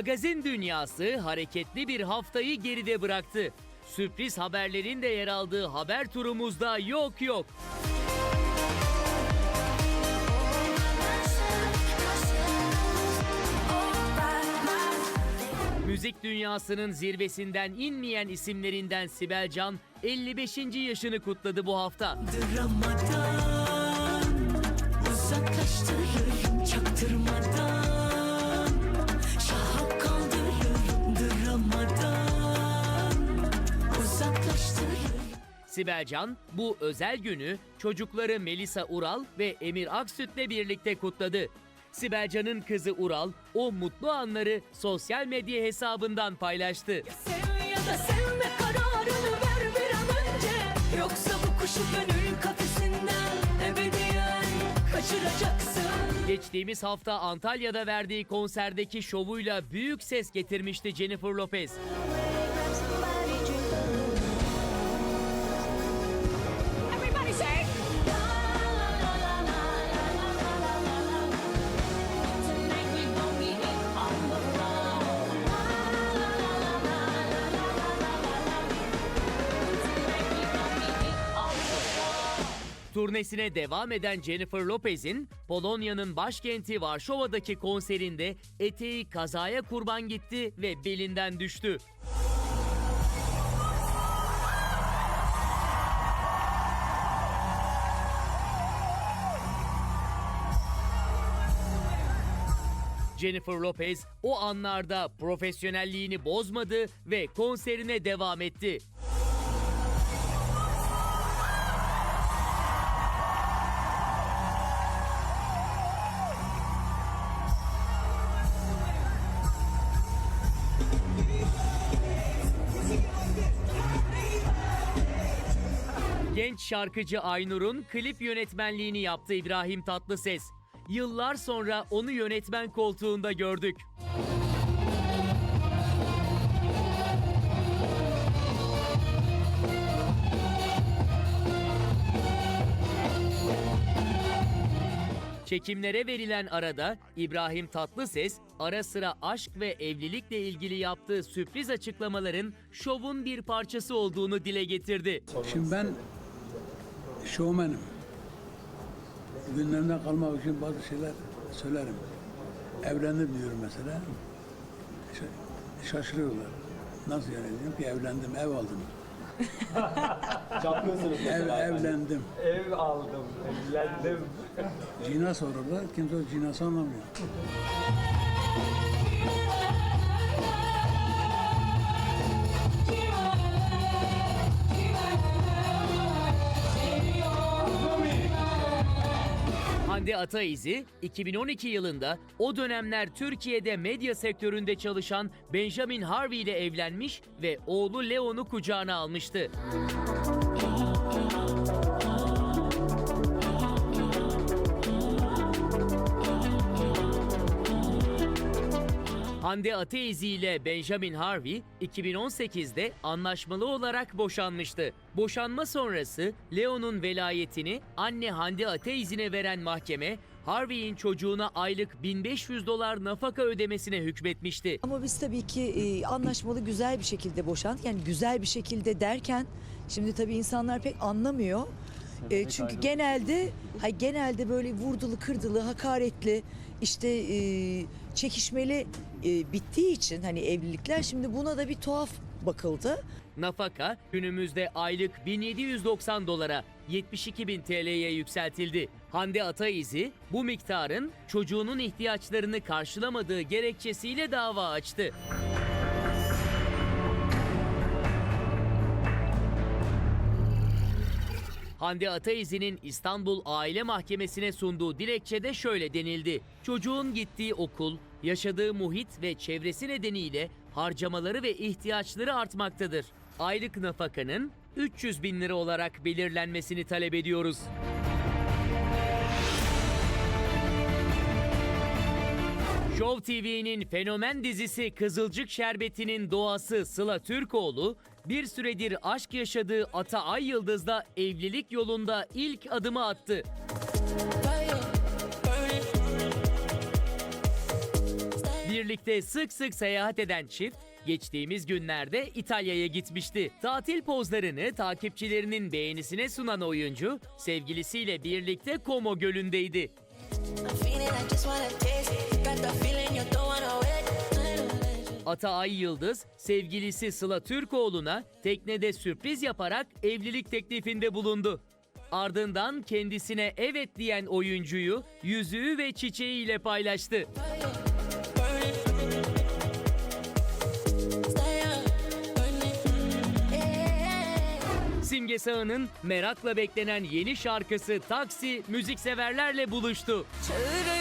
Magazin dünyası hareketli bir haftayı geride bıraktı. Sürpriz haberlerin de yer aldığı haber turumuzda yok yok. Müzik dünyasının zirvesinden inmeyen isimlerinden Sibel Can 55. yaşını kutladı bu hafta. Dramadan Uzaklaştırırım çaktırmadan Sibel Can bu özel günü çocukları Melisa Ural ve Emir Aksüt'le birlikte kutladı. Sibel Can'ın kızı Ural o mutlu anları sosyal medya hesabından paylaştı. Sev ya da sevme kararını ver bir an önce Yoksa bu kuşu gönül kafesinden ebediyen kaçıracaksın Geçtiğimiz hafta Antalya'da verdiği konserdeki şovuyla büyük ses getirmişti Jennifer Lopez. Turnesine devam eden Jennifer Lopez'in Polonya'nın başkenti Varşova'daki konserinde eteği kazaya kurban gitti ve belinden düştü. Jennifer Lopez o anlarda profesyonelliğini bozmadı ve konserine devam etti. Şarkıcı Aynur'un klip yönetmenliğini yaptı İbrahim Tatlıses. Yıllar sonra onu yönetmen koltuğunda gördük. Çekimlere verilen arada İbrahim Tatlıses ara sıra aşk ve evlilikle ilgili yaptığı sürpriz açıklamaların şovun bir parçası olduğunu dile getirdi. Şimdi ben şovmenim. Günlerimden kalmak için bazı şeyler söylerim. Evlendim diyorum mesela. Şaşırıyorlar. Nasıl yani diyorum ki evlendim, ev aldım. Çapkınsınız Ev, mesela. evlendim. Ev aldım, evlendim. Cina sorarlar, kimse o cinası anlamıyor. Hande Ataizi 2012 yılında o dönemler Türkiye'de medya sektöründe çalışan Benjamin Harvey ile evlenmiş ve oğlu Leon'u kucağına almıştı. Hande Ateizi ile Benjamin Harvey 2018'de anlaşmalı olarak boşanmıştı. Boşanma sonrası Leo'nun velayetini anne Hande Ateizi'ne veren mahkeme Harvey'in çocuğuna aylık 1500 dolar nafaka ödemesine hükmetmişti. Ama biz tabii ki e, anlaşmalı güzel bir şekilde boşandık. Yani güzel bir şekilde derken şimdi tabii insanlar pek anlamıyor. E, çünkü genelde hay genelde böyle vurdulu, kırdılı, hakaretli, işte e, çekişmeli e, bittiği için hani evlilikler şimdi buna da bir tuhaf bakıldı. Nafaka günümüzde aylık 1790 dolara 72 bin TL'ye yükseltildi. Hande Ataizi bu miktarın çocuğunun ihtiyaçlarını karşılamadığı gerekçesiyle dava açtı. Hande Ataizi'nin İstanbul Aile Mahkemesi'ne sunduğu dilekçede şöyle denildi. Çocuğun gittiği okul, yaşadığı muhit ve çevresi nedeniyle harcamaları ve ihtiyaçları artmaktadır. Aylık nafakanın 300 bin lira olarak belirlenmesini talep ediyoruz. Show TV'nin fenomen dizisi Kızılcık Şerbeti'nin doğası Sıla Türkoğlu, bir süredir aşk yaşadığı Ata Ay Yıldız'la evlilik yolunda ilk adımı attı. birlikte sık sık seyahat eden çift geçtiğimiz günlerde İtalya'ya gitmişti. Tatil pozlarını takipçilerinin beğenisine sunan oyuncu sevgilisiyle birlikte Como Gölü'ndeydi. I'm. Ataay Yıldız, sevgilisi Sıla Türkoğlu'na teknede sürpriz yaparak evlilik teklifinde bulundu. Ardından kendisine evet diyen oyuncuyu yüzüğü ve çiçeğiyle paylaştı. Simge Sağ'ın merakla beklenen yeni şarkısı Taksi müzikseverlerle buluştu. Çağırayım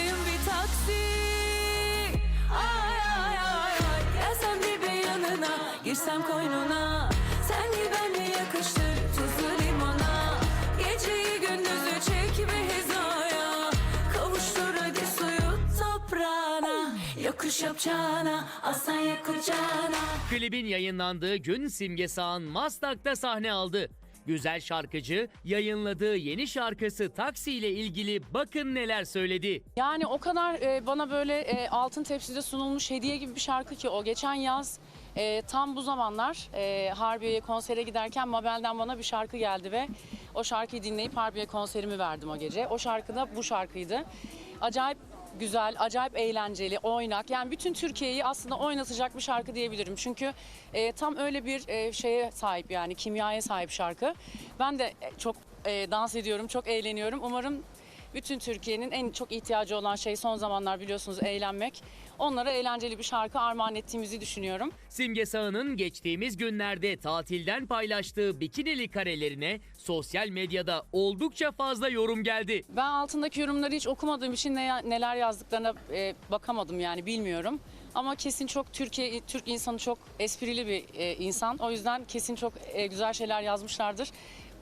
Girsem koynuna Sen ben mi yakıştır Tuzlu limona Geceyi gündüzü çek bir hizaya Kavuştur hadi suyu toprağına Yokuş yapacağına Aslan yak kucağına Klibin yayınlandığı gün Simge Sağ'ın Maslak'ta sahne aldı. Güzel şarkıcı yayınladığı yeni şarkısı Taksi ile ilgili bakın neler söyledi. Yani o kadar e, bana böyle e, altın tepside sunulmuş hediye gibi bir şarkı ki o. Geçen yaz e, tam bu zamanlar e, Harbiye'ye konsere giderken Mabel'den bana bir şarkı geldi ve o şarkıyı dinleyip Harbiye konserimi verdim o gece. O şarkı da bu şarkıydı. Acayip güzel, acayip eğlenceli, oynak. Yani bütün Türkiye'yi aslında oynatacak bir şarkı diyebilirim. Çünkü e, tam öyle bir e, şeye sahip yani kimyaya sahip şarkı. Ben de e, çok e, dans ediyorum, çok eğleniyorum. Umarım bütün Türkiye'nin en çok ihtiyacı olan şey son zamanlar biliyorsunuz eğlenmek. Onlara eğlenceli bir şarkı armağan ettiğimizi düşünüyorum. Simge Sağ'ın geçtiğimiz günlerde tatilden paylaştığı bikinili karelerine sosyal medyada oldukça fazla yorum geldi. Ben altındaki yorumları hiç okumadığım için ne- neler yazdıklarına e, bakamadım yani bilmiyorum. Ama kesin çok Türkiye Türk insanı çok esprili bir e, insan. O yüzden kesin çok e, güzel şeyler yazmışlardır.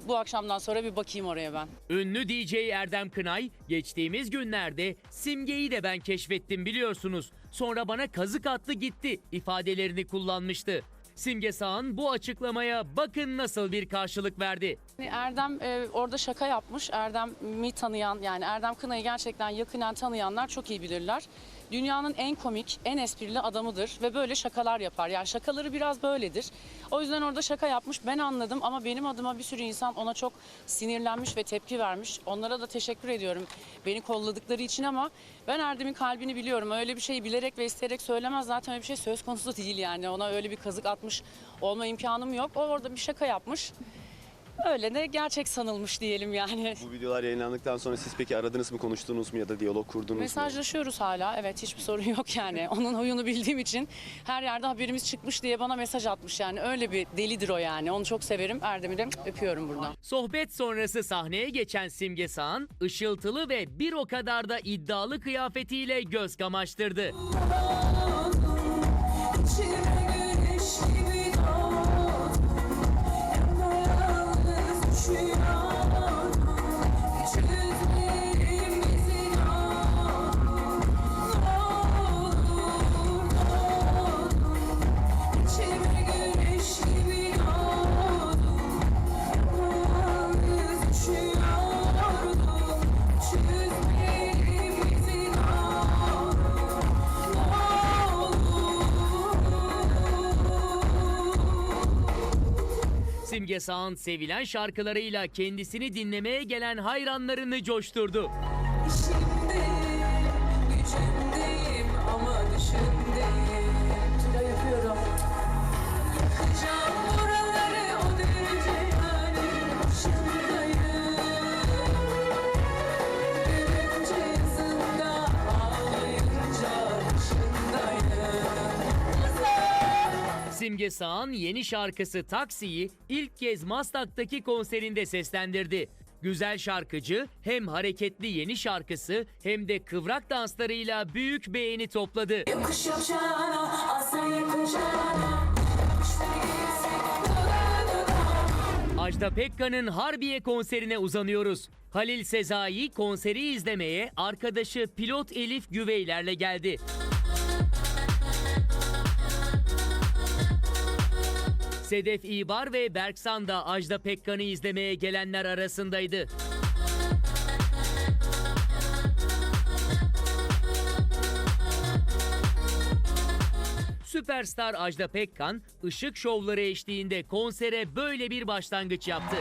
Bu akşamdan sonra bir bakayım oraya ben. Ünlü DJ Erdem Kınay geçtiğimiz günlerde Simge'yi de ben keşfettim biliyorsunuz. Sonra bana kazık attı gitti ifadelerini kullanmıştı. Simge Sağ'ın bu açıklamaya bakın nasıl bir karşılık verdi. Yani Erdem e, orada şaka yapmış. Erdem'i tanıyan yani Erdem Kınay'ı gerçekten yakinen tanıyanlar çok iyi bilirler. Dünyanın en komik, en esprili adamıdır ve böyle şakalar yapar. Yani şakaları biraz böyledir. O yüzden orada şaka yapmış. Ben anladım ama benim adıma bir sürü insan ona çok sinirlenmiş ve tepki vermiş. Onlara da teşekkür ediyorum beni kolladıkları için ama ben Erdem'in kalbini biliyorum. Öyle bir şeyi bilerek ve isteyerek söylemez. Zaten öyle bir şey söz konusu değil yani. Ona öyle bir kazık atmış olma imkanım yok. O orada bir şaka yapmış. Öyle de gerçek sanılmış diyelim yani. Bu videolar yayınlandıktan sonra siz peki aradınız mı, konuştunuz mu ya da diyalog kurdunuz mu? Mesajlaşıyoruz hala. Evet hiçbir sorun yok yani. Onun huyunu bildiğim için her yerde haberimiz çıkmış diye bana mesaj atmış yani. Öyle bir delidir o yani. Onu çok severim. Erdem'i de öpüyorum buradan. Sohbet sonrası sahneye geçen Simge Sağ'ın ışıltılı ve bir o kadar da iddialı kıyafetiyle göz kamaştırdı. İçime Simge Sağ'ın sevilen şarkılarıyla kendisini dinlemeye gelen hayranlarını coşturdu. İşimdeyim, Simge Sağ'ın yeni şarkısı Taksi'yi ilk kez Maslak'taki konserinde seslendirdi. Güzel şarkıcı hem hareketli yeni şarkısı hem de kıvrak danslarıyla büyük beğeni topladı. Ajda Pekkan'ın Harbiye konserine uzanıyoruz. Halil Sezai konseri izlemeye arkadaşı pilot Elif Güveyler'le geldi. Sedef İbar ve Berksan da Ajda Pekkan'ı izlemeye gelenler arasındaydı. Süperstar Ajda Pekkan, ışık şovları eşliğinde konsere böyle bir başlangıç yaptı.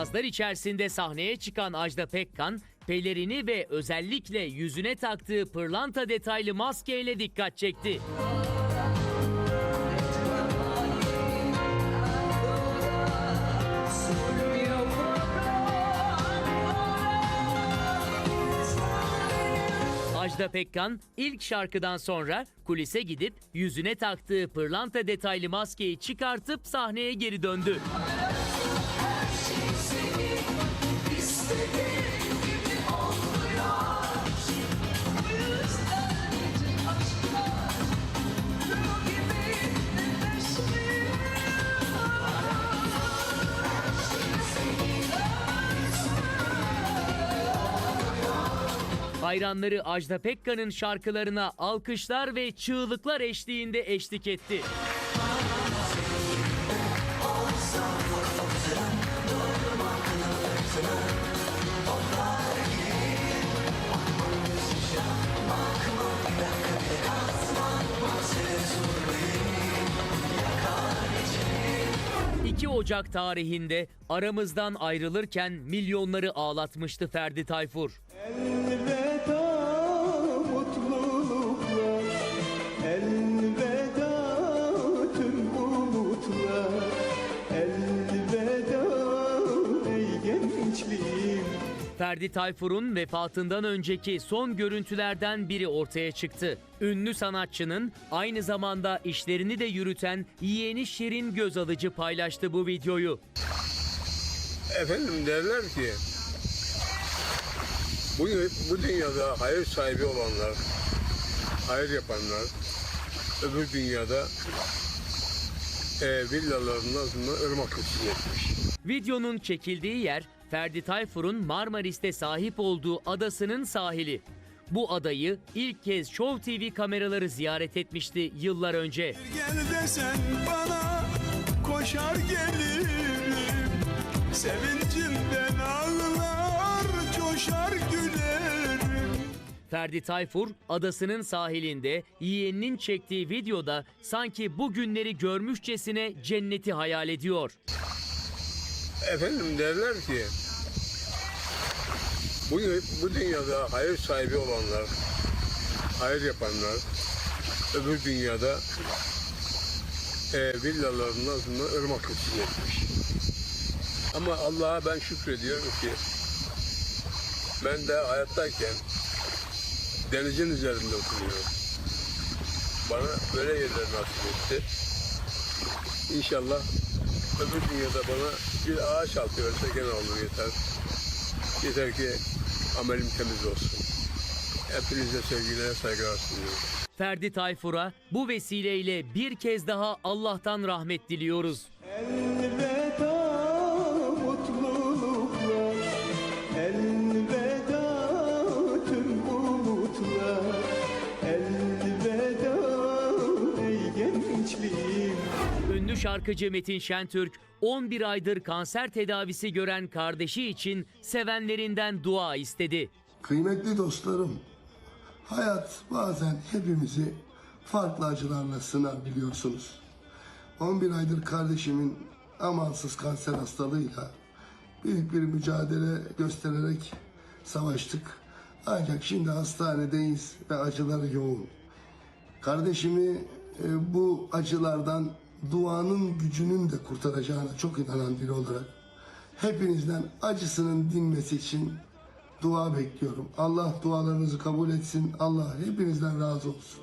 Beyazlar içerisinde sahneye çıkan Ajda Pekkan, pelerini ve özellikle yüzüne taktığı pırlanta detaylı maskeyle dikkat çekti. Ajda Pekkan ilk şarkıdan sonra kulise gidip yüzüne taktığı pırlanta detaylı maskeyi çıkartıp sahneye geri döndü. Hayranları Ajda Pekkan'ın şarkılarına alkışlar ve çığlıklar eşliğinde eşlik etti. ...2 Ocak tarihinde aramızdan ayrılırken milyonları ağlatmıştı Ferdi Tayfur. Ferdi Tayfur'un vefatından önceki son görüntülerden biri ortaya çıktı. Ünlü sanatçının aynı zamanda işlerini de yürüten yeğeni Şirin Gözalıcı paylaştı bu videoyu. Efendim derler ki bu, bu dünyada hayır sahibi olanlar, hayır yapanlar öbür dünyada e, villaların altında ırmak etmiş. Videonun çekildiği yer Ferdi Tayfur'un Marmaris'te sahip olduğu adasının sahili. Bu adayı ilk kez Show TV kameraları ziyaret etmişti yıllar önce. Gel desen bana koşar gelirim Sevincimden ağlar coşar gülerim Ferdi Tayfur adasının sahilinde yeğeninin çektiği videoda sanki bu günleri görmüşçesine cenneti hayal ediyor. Efendim derler ki bu, bu dünyada hayır sahibi olanlar, hayır yapanlar öbür dünyada e, villaların altında ırmak etmiş. Ama Allah'a ben şükrediyorum ki ben de hayattayken denizin üzerinde oturuyorum. Bana böyle yerler nasip etti. İnşallah öbür dünyada bana bir ağaç altı verse gene olur yeter. Yeter ki amelim temiz olsun. Hepinize sevgiler, saygılar sunuyorum. Ferdi Tayfur'a bu vesileyle bir kez daha Allah'tan rahmet diliyoruz. Elveda şarkıcı Metin Şentürk 11 aydır kanser tedavisi gören kardeşi için sevenlerinden dua istedi. Kıymetli dostlarım, hayat bazen hepimizi farklı acılarla sınar biliyorsunuz. 11 aydır kardeşimin amansız kanser hastalığıyla büyük bir mücadele göstererek savaştık. Ancak şimdi hastanedeyiz ve acıları yoğun. Kardeşimi e, bu acılardan duanın gücünün de kurtaracağına çok inanan biri olarak hepinizden acısının dinmesi için dua bekliyorum. Allah dualarınızı kabul etsin. Allah hepinizden razı olsun.